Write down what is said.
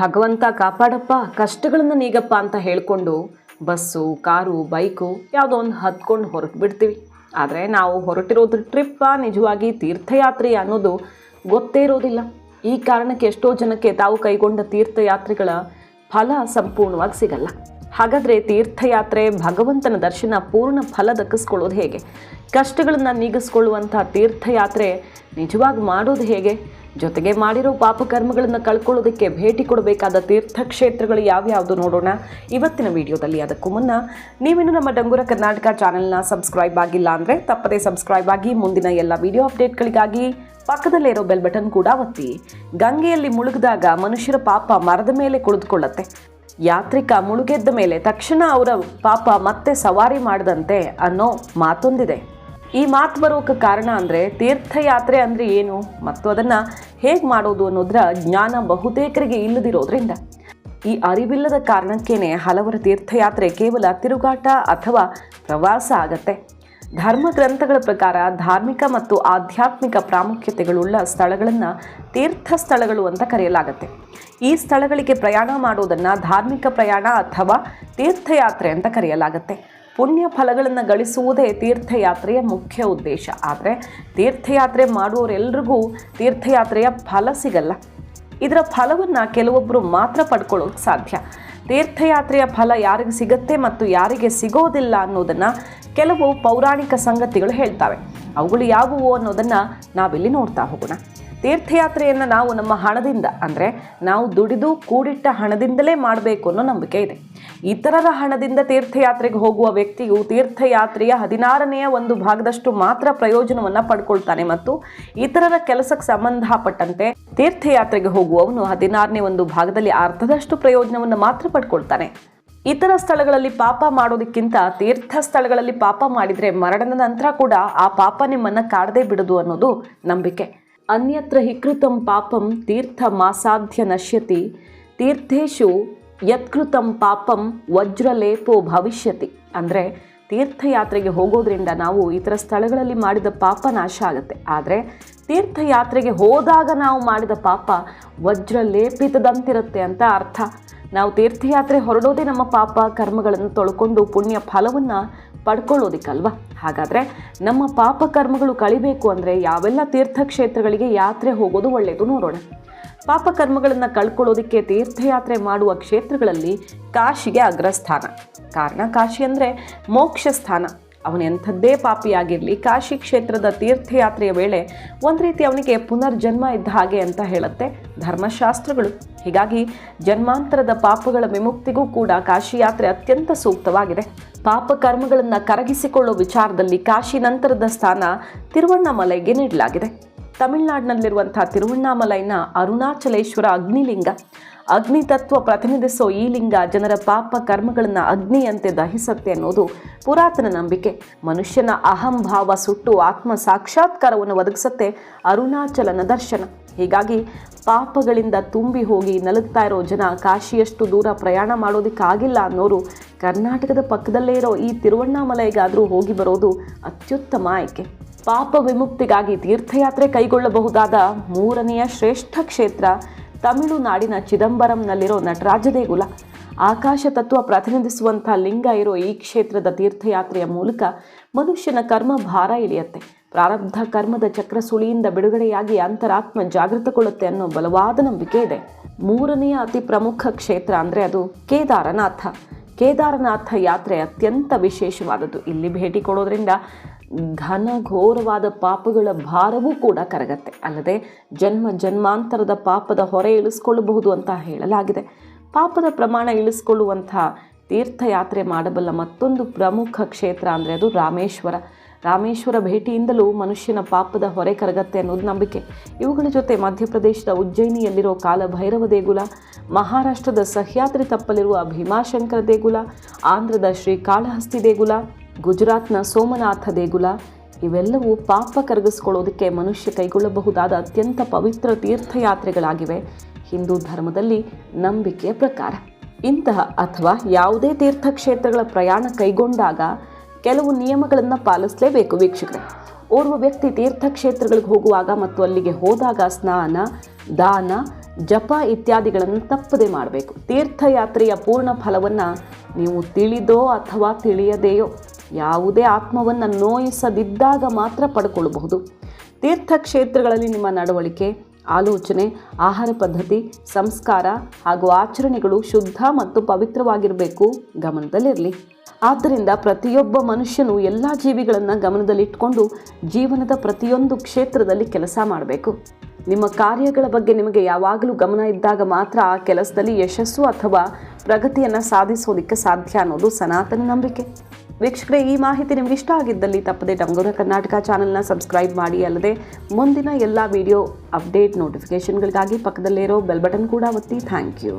ಭಗವಂತ ಕಾಪಾಡಪ್ಪ, ಕಷ್ಟಗಳನ್ನು ನೀಗಪ್ಪ ಅಂತ ಹೇಳಿಕೊಂಡು ಬಸ್ಸು, ಕಾರು, ಬೈಕು ಯಾವುದೋ ಒಂದು ಹತ್ಕೊಂಡು ಹೊರಟು ಬಿಡ್ತೀವಿ. ಆದರೆ ನಾವು ಹೊರಟಿರೋದು ಟ್ರಿಪ್ಪ ನಿಜವಾಗಿ ತೀರ್ಥಯಾತ್ರೆ ಅನ್ನೋದು ಗೊತ್ತೇ ಇರೋದಿಲ್ಲ. ಈ ಕಾರಣಕ್ಕೆ ಎಷ್ಟೋ ಜನಕ್ಕೆ ತಾವು ಕೈಗೊಂಡ ತೀರ್ಥಯಾತ್ರೆಗಳ ಫಲ ಸಂಪೂರ್ಣವಾಗಿ ಸಿಗಲ್ಲ. ಹಾಗಾದರೆ ತೀರ್ಥಯಾತ್ರೆ, ಭಗವಂತನ ದರ್ಶನ ಪೂರ್ಣ ಫಲ ದಕ್ಕಿಸ್ಕೊಳ್ಳೋದು ಹೇಗೆ? ಕಷ್ಟಗಳನ್ನು ನೀಗಿಸ್ಕೊಳ್ಳುವಂಥ ತೀರ್ಥಯಾತ್ರೆ ನಿಜವಾಗಿ ಮಾಡೋದು ಹೇಗೆ? ಜೊತೆಗೆ ಮಾಡಿರೋ ಪಾಪಕರ್ಮಗಳನ್ನು ಕಳ್ಕೊಳ್ಳೋದಕ್ಕೆ ಭೇಟಿ ಕೊಡಬೇಕಾದ ತೀರ್ಥಕ್ಷೇತ್ರಗಳು ಯಾವ್ಯಾವುದು ನೋಡೋಣ? ಇವತ್ತಿನ ವಿಡಿಯೋದಲ್ಲಿ ಅದಕ್ಕೂ ಮುನ್ನ ನೀವಿನ್ನು ನಮ್ಮ ಡಂಗುರ ಕರ್ನಾಟಕ ಚಾನೆಲ್ನ ಸಬ್ಸ್ಕ್ರೈಬ್ ಆಗಿಲ್ಲ ಅಂದರೆ ತಪ್ಪದೇ ಸಬ್ಸ್ಕ್ರೈಬ್ ಆಗಿ ಮುಂದಿನ ಎಲ್ಲ ವಿಡಿಯೋ ಅಪ್ಡೇಟ್ಗಳಿಗಾಗಿ ಪಕ್ಕದಲ್ಲಿರೋ ಬೆಲ್ ಬಟನ್ ಕೂಡ ಒತ್ತಿ. ಗಂಗೆಯಲ್ಲಿ ಮುಳುಗಿದಾಗ ಮನುಷ್ಯರ ಪಾಪ ಮರದ ಮೇಲೆ ಕುಳಿತುಕೊಳ್ಳುತ್ತೆ. ಯಾತ್ರಿಕ ಮುಳುಗೆದ್ದ ಮೇಲೆ ತಕ್ಷಣ ಅವರ ಪಾಪ ಮತ್ತೆ ಸವಾರಿ ಮಾಡದಂತೆ ಅನ್ನೋ ಮಾತೊಂದಿದೆ. ಈ ಮಾತು ಬರೋಕ್ಕೆ ಕಾರಣ ಅಂದರೆ ತೀರ್ಥಯಾತ್ರೆ ಅಂದರೆ ಏನು? ಮತ್ತು ಅದನ್ನು ಹೇಗೆ ಮಾಡೋದು ಅನ್ನೋದರ ಜ್ಞಾನ ಬಹುತೇಕರಿಗೆ ಇಲ್ಲದಿರೋದ್ರಿಂದ. ಈ ಅರಿವಿಲ್ಲದ ಕಾರಣಕ್ಕೇನೆ ಹಲವರ ತೀರ್ಥಯಾತ್ರೆ ಕೇವಲ ತಿರುಗಾಟ ಅಥವಾ ಪ್ರವಾಸ ಆಗತ್ತೆ. ಧರ್ಮ ಗ್ರಂಥಗಳ ಪ್ರಕಾರ ಧಾರ್ಮಿಕ ಮತ್ತು ಆಧ್ಯಾತ್ಮಿಕ ಪ್ರಾಮುಖ್ಯತೆಗಳುಳ್ಳ ಸ್ಥಳಗಳನ್ನು ತೀರ್ಥ ಸ್ಥಳಗಳು ಅಂತ ಕರೆಯಲಾಗುತ್ತೆ. ಈ ಸ್ಥಳಗಳಿಗೆ ಪ್ರಯಾಣ ಮಾಡೋದನ್ನು ಧಾರ್ಮಿಕ ಪ್ರಯಾಣ ಅಥವಾ ತೀರ್ಥಯಾತ್ರೆ ಅಂತ ಕರೆಯಲಾಗುತ್ತೆ. ಪುಣ್ಯ ಫಲಗಳನ್ನು ಗಳಿಸುವುದೇ ತೀರ್ಥಯಾತ್ರೆಯ ಮುಖ್ಯ ಉದ್ದೇಶ. ಆದರೆ ತೀರ್ಥಯಾತ್ರೆ ಮಾಡುವವರೆಲ್ಲರಿಗೂ ತೀರ್ಥಯಾತ್ರೆಯ ಫಲ ಸಿಗಲ್ಲ. ಇದರ ಫಲವನ್ನು ಕೆಲವೊಬ್ಬರು ಮಾತ್ರ ಪಡ್ಕೊಳ್ಳೋಕೆ ಸಾಧ್ಯ. ತೀರ್ಥಯಾತ್ರೆಯ ಫಲ ಯಾರಿಗೆ ಸಿಗತ್ತೆ ಮತ್ತು ಯಾರಿಗೆ ಸಿಗೋದಿಲ್ಲ ಅನ್ನೋದನ್ನು ಕೆಲವು ಪೌರಾಣಿಕ ಸಂಗತಿಗಳು ಹೇಳ್ತಾವೆ. ಅವುಗಳು ಯಾವುವು ಅನ್ನೋದನ್ನು ನಾವಿಲ್ಲಿ ನೋಡ್ತಾ ಹೋಗೋಣ. ತೀರ್ಥಯಾತ್ರೆಯನ್ನು ನಾವು ನಮ್ಮ ಹಣದಿಂದ, ಅಂದರೆ ನಾವು ದುಡಿದು ಕೂಡಿಟ್ಟ ಹಣದಿಂದಲೇ ಮಾಡಬೇಕು ಅನ್ನೋ ನಂಬಿಕೆ ಇದೆ. ಇತರರ ಹಣದಿಂದ ತೀರ್ಥಯಾತ್ರೆಗೆ ಹೋಗುವ ವ್ಯಕ್ತಿಯು ತೀರ್ಥಯಾತ್ರೆಯ ಹದಿನಾರನೆಯ ಒಂದು ಭಾಗದಷ್ಟು ಮಾತ್ರ ಪ್ರಯೋಜನವನ್ನು ಪಡ್ಕೊಳ್ತಾನೆ ಮತ್ತು ಇತರರ ಕೆಲಸಕ್ಕೆ ಸಂಬಂಧಪಟ್ಟಂತೆ ತೀರ್ಥಯಾತ್ರೆಗೆ ಹೋಗುವವನು ಹದಿನಾರನೇ ಒಂದು ಭಾಗದಲ್ಲಿ ಅರ್ಧದಷ್ಟು ಪ್ರಯೋಜನವನ್ನು ಮಾತ್ರ ಪಡ್ಕೊಳ್ತಾನೆ. ಇತರ ಸ್ಥಳಗಳಲ್ಲಿ ಪಾಪ ಮಾಡೋದಕ್ಕಿಂತ ತೀರ್ಥ ಸ್ಥಳಗಳಲ್ಲಿ ಪಾಪ ಮಾಡಿದರೆ ಮರಣದ ನಂತರ ಕೂಡ ಆ ಪಾಪ ನಿಮ್ಮನ್ನು ಕಾಡದೇ ಬಿಡದು ಅನ್ನೋದು ನಂಬಿಕೆ. ಅನ್ಯತ್ರ ಹಿಕೃತಂ ಪಾಪಂ ತೀರ್ಥ ಮಾಸಾಧ್ಯ ನಶ್ಯತಿ. ತೀರ್ಥೇಶು ಯತ್ಕೃತಂ ಪಾಪಂ ವಜ್ರಲೇಪೋ ಭವಿಷ್ಯತಿ. ಅಂದರೆ ತೀರ್ಥಯಾತ್ರೆಗೆ ಹೋಗೋದ್ರಿಂದ ನಾವು ಇತರ ಸ್ಥಳಗಳಲ್ಲಿ ಮಾಡಿದ ಪಾಪ ನಾಶ ಆಗುತ್ತೆ. ಆದರೆ ತೀರ್ಥಯಾತ್ರೆಗೆ ಹೋದಾಗ ನಾವು ಮಾಡಿದ ಪಾಪ ವಜ್ರ ಲೇಪಿತದಂತಿರುತ್ತೆ ಅಂತ ಅರ್ಥ. ನಾವು ತೀರ್ಥಯಾತ್ರೆ ಹೊರಡೋದೇ ನಮ್ಮ ಪಾಪ, ಕರ್ಮಗಳನ್ನು ತೊಳ್ಕೊಂಡು ಪುಣ್ಯ ಫಲವನ್ನು ಪಡ್ಕೊಳ್ಳೋದಿಕ್ಕಲ್ವ? ಹಾಗಾದರೆ ನಮ್ಮ ಪಾಪ ಕರ್ಮಗಳು ಕಳಿಬೇಕು ಅಂದರೆ ಯಾವೆಲ್ಲ ತೀರ್ಥಕ್ಷೇತ್ರಗಳಿಗೆ ಯಾತ್ರೆ ಹೋಗೋದು ಒಳ್ಳೆಯದು ನೋಡೋಣ. ಪಾಪ ಕರ್ಮಗಳನ್ನು ಕಳ್ಕೊಳ್ಳೋದಕ್ಕೆ ತೀರ್ಥಯಾತ್ರೆ ಮಾಡುವ ಕ್ಷೇತ್ರಗಳಲ್ಲಿ ಕಾಶಿಗೆ ಅಗ್ರಸ್ಥಾನ. ಕಾರಣ ಕಾಶಿ ಅಂದರೆ ಮೋಕ್ಷ ಸ್ಥಾನ. ಅವನೆಂಥದ್ದೇ ಪಾಪಿಯಾಗಿರಲಿ, ಕಾಶಿ ಕ್ಷೇತ್ರದ ತೀರ್ಥಯಾತ್ರೆಯ ವೇಳೆ ಒಂದು ರೀತಿ ಅವನಿಗೆ ಪುನರ್ಜನ್ಮ ಇದ್ದ ಹಾಗೆ ಅಂತ ಹೇಳುತ್ತೆ ಧರ್ಮಶಾಸ್ತ್ರಗಳು. ಹೀಗಾಗಿ ಜನ್ಮಾಂತರದ ಪಾಪಗಳ ವಿಮುಕ್ತಿಗೂ ಕೂಡ ಕಾಶಿ ಯಾತ್ರೆ ಅತ್ಯಂತ ಸೂಕ್ತವಾಗಿದೆ. ಪಾಪ ಕರ್ಮಗಳನ್ನು ಕರಗಿಸಿಕೊಳ್ಳೋ ವಿಚಾರದಲ್ಲಿ ಕಾಶಿ ನಂತರದ ಸ್ಥಾನ ತಿರುವಣ್ಣಾಮಲೈಗೆ ನೀಡಲಾಗಿದೆ. ತಮಿಳುನಾಡಿನಲ್ಲಿರುವಂಥ ತಿರುವಣ್ಣಾಮಲೈನ ಅರುಣಾಚಲೇಶ್ವರ ಅಗ್ನಿಲಿಂಗ. ಅಗ್ನಿ ತತ್ವ ಪ್ರತಿನಿಧಿಸೋ ಈ ಲಿಂಗ ಜನರ ಪಾಪ ಕರ್ಮಗಳನ್ನು ಅಗ್ನಿಯಂತೆ ದಹಿಸುತ್ತೆ ಅನ್ನೋದು ಪುರಾತನ ನಂಬಿಕೆ. ಮನುಷ್ಯನ ಅಹಂಭಾವ ಸುಟ್ಟು ಆತ್ಮ ಸಾಕ್ಷಾತ್ಕಾರವನ್ನು ಒದಗಿಸುತ್ತೆ ಅರುಣಾಚಲನ ದರ್ಶನ. ಹೀಗಾಗಿ ಪಾಪಗಳಿಂದ ತುಂಬಿ ಹೋಗಿ ನಲುಗ್ತಾ ಇರೋ ಜನ ಕಾಶಿಯಷ್ಟು ದೂರ ಪ್ರಯಾಣ ಮಾಡೋದಕ್ಕಾಗಿಲ್ಲ ಅನ್ನೋರು ಕರ್ನಾಟಕದ ಪಕ್ಕದಲ್ಲೇ ಇರೋ ಈ ತಿರುವಣ್ಣಾಮಲೈಗಾದರೂ ಹೋಗಿ ಬರೋದು ಅತ್ಯುತ್ತಮ ಆಯ್ಕೆ. ಪಾಪ ವಿಮುಕ್ತಿಗಾಗಿ ತೀರ್ಥಯಾತ್ರೆ ಕೈಗೊಳ್ಳಬಹುದಾದ ಮೂರನೆಯ ಶ್ರೇಷ್ಠ ಕ್ಷೇತ್ರ ತಮಿಳುನಾಡಿನ ಚಿದಂಬರಂನಲ್ಲಿರೋ ನಟರಾಜ ದೇಗುಲ. ಆಕಾಶ ತತ್ವ ಪ್ರತಿನಿಧಿಸುವಂಥ ಲಿಂಗ ಇರೋ ಈ ಕ್ಷೇತ್ರದ ತೀರ್ಥಯಾತ್ರೆಯ ಮೂಲಕ ಮನುಷ್ಯನ ಕರ್ಮ ಭಾರ ಇಳಿಯತ್ತೆ. ಪ್ರಾರಬ್ಧ ಕರ್ಮದ ಚಕ್ರ ಸುಳಿಯಿಂದ ಬಿಡುಗಡೆಯಾಗಿ ಅಂತರಾತ್ಮ ಜಾಗೃತಗೊಳ್ಳುತ್ತೆ ಅನ್ನೋ ಬಲವಾದ ನಂಬಿಕೆ ಇದೆ. ಮೂರನೆಯ ಅತಿ ಪ್ರಮುಖ ಕ್ಷೇತ್ರ ಅಂದರೆ ಅದು ಕೇದಾರನಾಥ. ಕೇದಾರನಾಥ ಯಾತ್ರೆ ಅತ್ಯಂತ ವಿಶೇಷವಾದದ್ದು. ಇಲ್ಲಿ ಭೇಟಿ ಕೊಡೋದ್ರಿಂದ ಘನ ಘೋರವಾದ ಪಾಪಗಳ ಭಾರವೂ ಕೂಡ ಕರಗತ್ತೆ. ಅಲ್ಲದೆ ಜನ್ಮ ಜನ್ಮಾಂತರದ ಪಾಪದ ಹೊರೆ ಇಳಿಸ್ಕೊಳ್ಳಬಹುದು ಅಂತ ಹೇಳಲಾಗಿದೆ. ಪಾಪದ ಪ್ರಮಾಣ ಇಳಿಸ್ಕೊಳ್ಳುವಂಥ ತೀರ್ಥಯಾತ್ರೆ ಮಾಡಬಲ್ಲ ಮತ್ತೊಂದು ಪ್ರಮುಖ ಕ್ಷೇತ್ರ ಅಂದರೆ ಅದು ರಾಮೇಶ್ವರ. ರಾಮೇಶ್ವರ ಭೇಟಿಯಿಂದಲೂ ಮನುಷ್ಯನ ಪಾಪದ ಹೊರೆ ಕರಗತ್ತೆ ಅನ್ನೋದು ನಂಬಿಕೆ. ಇವುಗಳ ಜೊತೆ ಮಧ್ಯಪ್ರದೇಶದ ಉಜ್ಜಯಿನಿಯಲ್ಲಿರೋ ಕಾಲಭೈರವ ದೇಗುಲ, ಮಹಾರಾಷ್ಟ್ರದ ಸಹ್ಯಾದ್ರಿ ತಪ್ಪಲಿರುವ ಭೀಮಾಶಂಕರ ದೇಗುಲ, ಆಂಧ್ರದ ಶ್ರೀಕಾಳಹಸ್ತಿ ದೇಗುಲ ಗುಜರಾತ್ನ ಸೋಮನಾಥ ದೇಗುಲ, ಇವೆಲ್ಲವೂ ಪಾಪ ಕರಗಿಸ್ಕೊಳ್ಳೋದಕ್ಕೆ ಮನುಷ್ಯ ಕೈಗೊಳ್ಳಬಹುದಾದ ಅತ್ಯಂತ ಪವಿತ್ರ ತೀರ್ಥಯಾತ್ರೆಗಳಾಗಿವೆ. ಹಿಂದೂ ಧರ್ಮದಲ್ಲಿ ನಂಬಿಕೆಯ ಪ್ರಕಾರ. ಇಂತಹ ಅಥವಾ ಯಾವುದೇ ತೀರ್ಥಕ್ಷೇತ್ರಗಳ ಪ್ರಯಾಣ ಕೈಗೊಂಡಾಗ ಕೆಲವು ನಿಯಮಗಳನ್ನು ಪಾಲಿಸಲೇಬೇಕು ವೀಕ್ಷಕರೇ. ಓರ್ವ ವ್ಯಕ್ತಿ ತೀರ್ಥಕ್ಷೇತ್ರಗಳಿಗೆ ಹೋಗುವಾಗ ಮತ್ತು ಅಲ್ಲಿಗೆ ಹೋದಾಗ ಸ್ನಾನ, ದಾನ, ಜಪ ಇತ್ಯಾದಿಗಳನ್ನು ತಪ್ಪದೆ ಮಾಡಬೇಕು. ತೀರ್ಥಯಾತ್ರೆಯ ಪೂರ್ಣ ಫಲವನ್ನು ನೀವು ತಿಳಿದೋ ಅಥವಾ ತಿಳಿಯದೆಯೋ ಯಾವುದೇ ಆತ್ಮವನ್ನು ನೋಯಿಸದಿದ್ದಾಗ ಮಾತ್ರ ಪಡ್ಕೊಳ್ಳಬಹುದು ತೀರ್ಥಕ್ಷೇತ್ರಗಳಲ್ಲಿ ನಿಮ್ಮ ನಡವಳಿಕೆ, ಆಲೋಚನೆ, ಆಹಾರ ಪದ್ಧತಿ, ಸಂಸ್ಕಾರ ಹಾಗೂ ಆಚರಣೆಗಳು ಶುದ್ಧ ಮತ್ತು ಪವಿತ್ರವಾಗಿರಬೇಕು. ಗಮನದಲ್ಲಿರಲಿ. ಆದ್ದರಿಂದ ಪ್ರತಿಯೊಬ್ಬ ಮನುಷ್ಯನು ಎಲ್ಲ ಜೀವಿಗಳನ್ನು ಗಮನದಲ್ಲಿಟ್ಟುಕೊಂಡು ಜೀವನದ ಪ್ರತಿಯೊಂದು ಕ್ಷೇತ್ರದಲ್ಲಿ ಕೆಲಸ ಮಾಡಬೇಕು. ನಿಮ್ಮ ಕಾರ್ಯಗಳ ಬಗ್ಗೆ ನಿಮಗೆ ಯಾವಾಗಲೂ ಗಮನ ಇದ್ದಾಗ ಮಾತ್ರ ಆ ಕೆಲಸದಲ್ಲಿ ಯಶಸ್ಸು ಅಥವಾ ಪ್ರಗತಿಯನ್ನು ಸಾಧಿಸೋದಕ್ಕೆ ಸಾಧ್ಯ ಅನ್ನೋದು ಸನಾತನ ನಂಬಿಕೆ. ವೀಕ್ಷಕರೇ, ಈ ಮಾಹಿತಿ ನಿಮ್ಗೆ ಇಷ್ಟ ಆಗಿದ್ದಲ್ಲಿ ತಪ್ಪದೆ ಡಂಗೂರ ಕರ್ನಾಟಕ ಚಾನಲ್ನ ಸಬ್ಸ್ಕ್ರೈಬ್ ಮಾಡಿ, ಅಲ್ಲದೆ ಮುಂದಿನ ಎಲ್ಲ ವಿಡಿಯೋ ಅಪ್ಡೇಟ್ ನೋಟಿಫಿಕೇಷನ್ಗಳಿಗಾಗಿ ಪಕ್ಕದಲ್ಲಿರೋ ಬೆಲ್ ಬಟನ್ ಕೂಡ ಒತ್ತಿ. Thank you.